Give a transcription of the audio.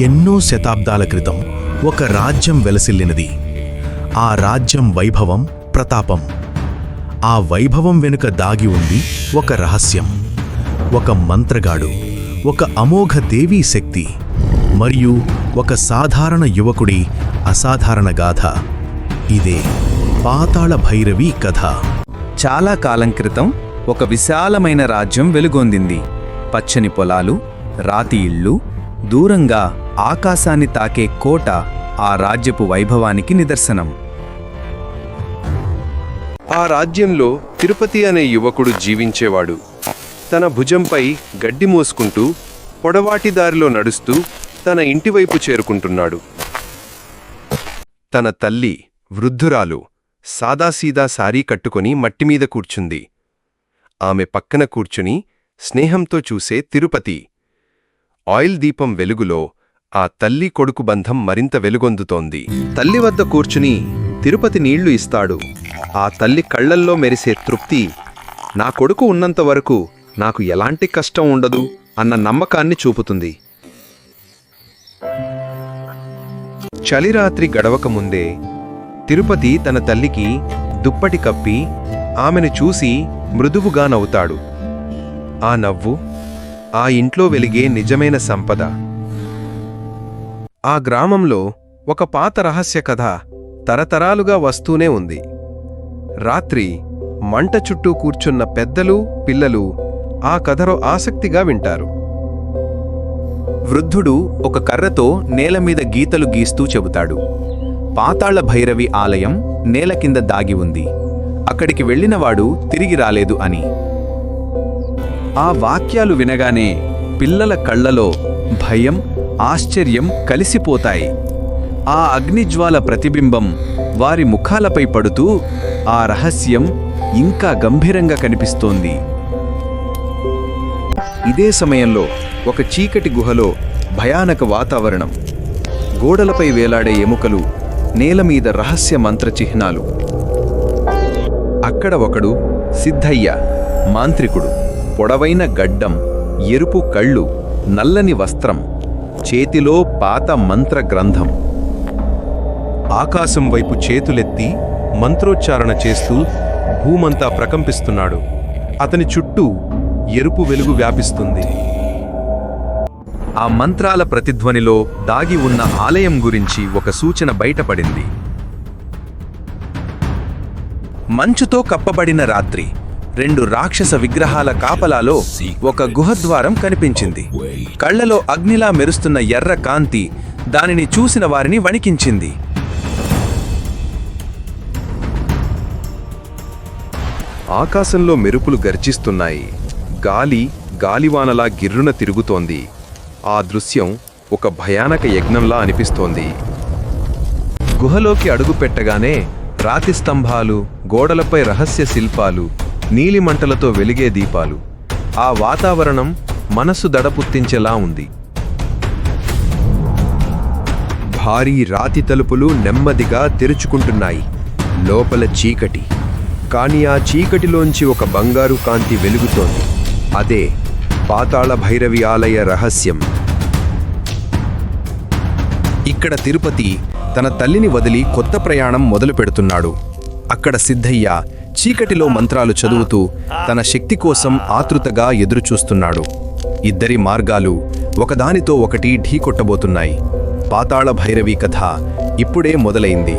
ఎన్నో శతాబ్దాల క్రితం ఒక రాజ్యం వెలసిల్లినది. ఆ రాజ్యం వైభవం ప్రతాపం. ఆ వైభవం వెనుక దాగి ఉంది ఒక రహస్యం ఒక మంత్రగాడు ఒక అమోఘ దేవీ శక్తి మరియు ఒక సాధారణ యువకుడి అసాధారణ గాథ. ఇదే పాతాళ భైరవి కథ. చాలా కాలం క్రితం ఒక విశాలమైన రాజ్యం వెలుగొందింది. పచ్చని పొలాలు రాతి ఇళ్ళు దూరంగా ఆకాశాన్ని తాకే కోట ఆ రాజ్యపు వైభవానికి నిదర్శనం. ఆ రాజ్యంలో తిరుపతి అనే యువకుడు జీవించేవాడు. తన భుజంపై గడ్డి మోసుకుంటూ పొడవాటి దారిలో నడుస్తూ తన ఇంటివైపు చేరుకుంటున్నాడు. తన తల్లి వృద్ధురాలు సాదాసీదా సారీ కట్టుకొని మట్టిమీద కూర్చుంది. ఆమె పక్కన కూర్చుని స్నేహంతో చూసే తిరుపతి. ఆయిల్ దీపం వెలుగులో ఆ తల్లి కొడుకు బంధం మరింత వెలుగొందుతోంది. తల్లి వద్ద కూర్చుని తిరుపతి నీళ్ళు ఇస్తాడు. ఆ తల్లి కళ్ళల్లో మెరిసే తృప్తి నా కొడుకు ఉన్నంత వరకు నాకు ఎలాంటి కష్టం ఉండదు అన్న నమ్మకాన్ని చూపుతుంది. చలిరాత్రి గడవక ముందే తిరుపతి తన తల్లికి దుప్పటి కప్పి ఆమెను చూసి మృదువుగా నవ్వుతాడు. ఆ నవ్వు ఆ ఇంట్లో వెలిగే నిజమైన సంపద. ఆ గ్రామంలో ఒక పాత రహస్య కథ తరతరాలుగా వస్తూనే ఉంది. రాత్రి మంట చుట్టూ కూర్చున్న పెద్దలు పిల్లలు ఆ కథలో ఆసక్తిగా వింటారు. వృద్ధుడు ఒక కర్రతో నేల మీద గీతలు గీస్తూ చెబుతాడు. పాతాళ భైరవి ఆలయం నేల కింద దాగి ఉంది. అక్కడికి వెళ్ళినవాడు తిరిగి రాలేదు అని. ఆ వాక్యాలు వినగానే పిల్లల కళ్ళలో భయం ఆశ్చర్యం కలిసిపోతాయి. ఆ అగ్నిజ్వాల ప్రతిబింబం వారి ముఖాలపై పడుతూ ఆ రహస్యం ఇంకా గంభీరంగా కనిపిస్తోంది. ఇదే సమయంలో ఒక చీకటి గుహలో భయానక వాతావరణం. గోడలపై వేలాడే ఎముకలు నేల మీద రహస్య మంత్ర చిహ్నాలు అక్కడ ఒకడు సిద్ధయ్య మాంత్రికుడు. పొడవైన గడ్డం ఎరుపు కళ్ళు నల్లని వస్త్రం. చేతిలో పాత మంత్ర గ్రంథం ఆకాశం వైపు చేతులెత్తి మంత్రోచ్చారణ చేస్తూ భూమంతా ప్రకంపిస్తున్నాడు. అతని చుట్టూ ఎరుపు వెలుగు వ్యాపిస్తుంది. ఆ మంత్రాల ప్రతిధ్వనిలో దాగి ఉన్న ఆలయం గురించి ఒక సూచన బయటపడింది. మంచుతో కప్పబడిన రాత్రి. రెండు రాక్షస విగ్రహాల కాపలాలో ఒక గుహద్వారం కనిపించింది. కళ్ళలో అగ్నిలా మెరుస్తున్న ఎర్ర కాంతి దానిని చూసిన వారిని వణికించింది. ఆకాశంలో మెరుపులు గర్జిస్తున్నాయి. గాలి గాలివానలా గిర్రున తిరుగుతోంది. ఆ దృశ్యం ఒక భయానక యజ్ఞంలా అనిపిస్తోంది. గుహలోకి అడుగుపెట్టగానే రాతి స్తంభాలు గోడలపై రహస్య శిల్పాలు నీలిమంటలతో వెలిగే దీపాలు. ఆ వాతావరణం మనసు దడపుత్తించేలా ఉంది. భారీ రాతి తలుపులు నెమ్మదిగా తెరుచుకుంటున్నాయి. లోపల చీకటి. కానీ ఆ చీకటిలోంచి ఒక బంగారు కాంతి వెలుగుతోంది. అదే పాతాళ భైరవి ఆలయ రహస్యం. ఇక్కడ తిరుపతి తన తల్లిని వదిలి కొత్త ప్రయాణం మొదలు పెడుతున్నాడు అక్కడ సిద్ధయ్య చీకటిలో మంత్రాలు చదువుతూ తన శక్తి కోసం ఆతృతగా ఎదురుచూస్తున్నాడు. ఇద్దరి మార్గాలు ఒకదానితో ఒకటి ఢీకొట్టబోతున్నాయి. పాతాళ భైరవి కథ ఇప్పుడే మొదలైంది.